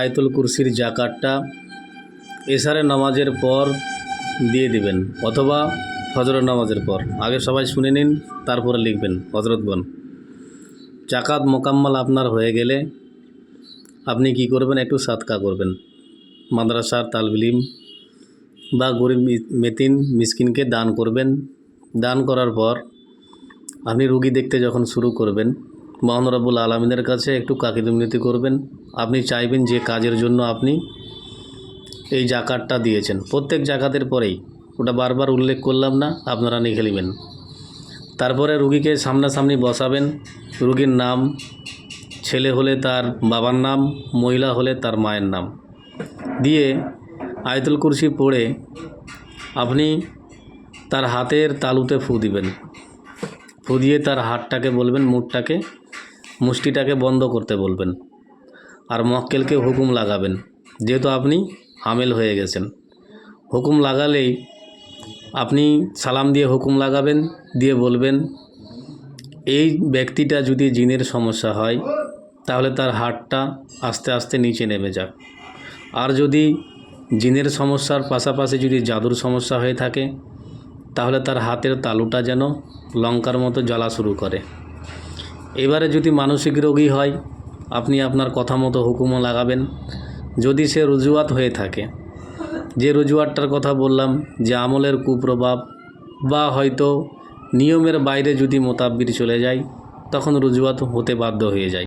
আয়তুল কুরসির জাকাতটা এশারে নামাজের পর দিয়ে দিবেন, অথবা ফজরের নামাজের পর। আগে সবাই শুনে নিন, তারপরে লিখবেন হজরতগণ জাকাত মোকাম্মল আপনার হয়ে গেলে আপনি কি করবেন? একটু সাতকা করবেন। মাদ্রাসার তালবিলিম বা গরিব মেতিন, মিসকিনকে দান করবেন। দান করার পর আপনি রুগী দেখতে যখন শুরু করবেন মহান রব্বুল আলমিনের কাছে একটু কাকিদুমনীতি করবেন। আপনি চাইবেন যে কাজের জন্য আপনি এই জাকাতটা দিয়েছেন। প্রত্যেক জাকাতের পরেই, ওটা বারবার উল্লেখ করলাম না, আপনারা লিখে নেবেন। তারপরে রুগীকে সামনাসামনি বসাবেন। রুগীর নাম, ছেলে হলে তার বাবার নাম, মহিলা হলে তার মায়ের নাম। দিয়ে আয়তুল কুরসি পড়ে আপনি তার হাতের তালুতে ফু দিবেন। ফু দিয়ে তার হাতটাকে বলবেন, মুখটাকে মুষ্টিটাকে বন্ধ করতে বলবেন আর মক্কেলকে হুকুম লাগাবেন। যেহেতু আপনি হামেল হয়ে গেছেন। হুকুম লাগালেই আপনি সালাম দিয়ে হুকুম লাগাবেন, দিয়ে বলবেন, এই ব্যক্তিটা যদি জিনের সমস্যা হয়, তাহলে তার হাতটা আস্তে আস্তে নিচে নেমে যাক। আর যদি জিনের সমস্যার পাশাপাশি যদি জাদুর সমস্যা হয়ে থাকে, তাহলে তার হাতের তালুটা যেন লঙ্কার মতো জ্বালা শুরু করে। এবারে যদি মানসিক রোগী হয়, আপনি আপনার কথা মতো হুকুমও লাগাবেন। যদি সে রুজুয়াত হয়ে থাকে, যে রুজুয়াতটার কথা বললাম, যে আমলের কুপ্রভাব বা হয়তো নিয়মের বাইরে যদি মোতাব্বির চলে যায়, তখন রুজুয়াত হতে বাধ্য হয়ে যায়।